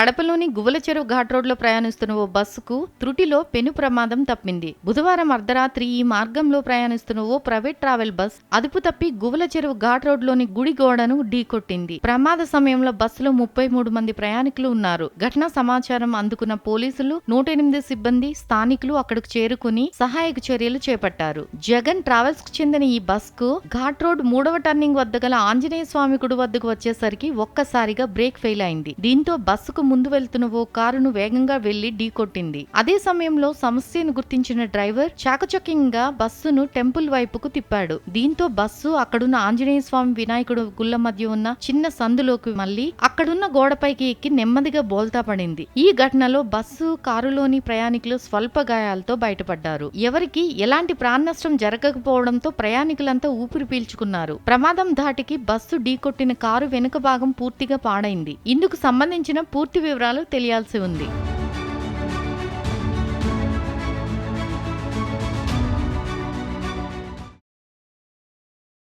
కడపలోని గువ్వల చెరువు ఘాట్ రోడ్లో ప్రయాణిస్తున్న ఓ బస్సుకు త్రుటిలో పెను ప్రమాదం తప్పింది. బుధవారం అర్ధరాత్రి ఈ మార్గంలో ప్రయాణిస్తున్న ఓ ప్రైవేట్ ట్రావెల్ బస్ అదుపు తప్పి గువ్వల చెరువు ఘాట్ రోడ్లోని గుడి గోడను ఢీకొట్టింది. ప్రమాద సమయంలో బస్సులో ముప్పై మూడు మంది ప్రయాణికులు ఉన్నారు. ఘటనా సమాచారం అందుకున్న పోలీసులు నూట ఎనిమిది సిబ్బంది స్థానికులు అక్కడికి చేరుకుని సహాయక చర్యలు చేపట్టారు. జగన్ ట్రావెల్స్కు చెందిన ఈ బస్కు ఘాట్ రోడ్ మూడవ టర్నింగ్ వద్ద గల ఆంజనేయ స్వామి గుడి వద్దకు వచ్చేసరికి ఒక్కసారిగా బ్రేక్ ఫెయిల్ అయింది. దీంతో బస్సుకు ముందు వెళ్తున్న ఓ కారును వేగంగా వెళ్ళి ఢీకొట్టింది అదే సమయంలో సమస్యను గుర్తించిన డ్రైవర్ చాకచక్యంగా బస్సును టెంపుల్ వైపుకు తిప్పాడు. దీంతో బస్సు అక్కడున్న ఆంజనేయ స్వామి వినాయకుడు గుళ్ళ మధ్య ఉన్న చిన్న సందులోకి మళ్ళీ అక్కడున్న గోడపైకి ఎక్కి నెమ్మదిగా బోల్తా పడింది. ఈ ఘటనలో బస్సు కారులోని ప్రయాణికులు స్వల్ప గాయాలతో బయటపడ్డారు. ఎవరికి ఎలాంటి ప్రాణనష్టం జరగకపోవడంతో ప్రయాణికులంతా ఊపిరి పీల్చుకున్నారు. ప్రమాదం ధాటికి బస్సు ఢీకొట్టిన కారు వెనుక భాగం పూర్తిగా పాడైంది. ఇందుకు సంబంధించిన పూర్తి పూర్తి వివరాలు తెలియాల్సి ఉంది.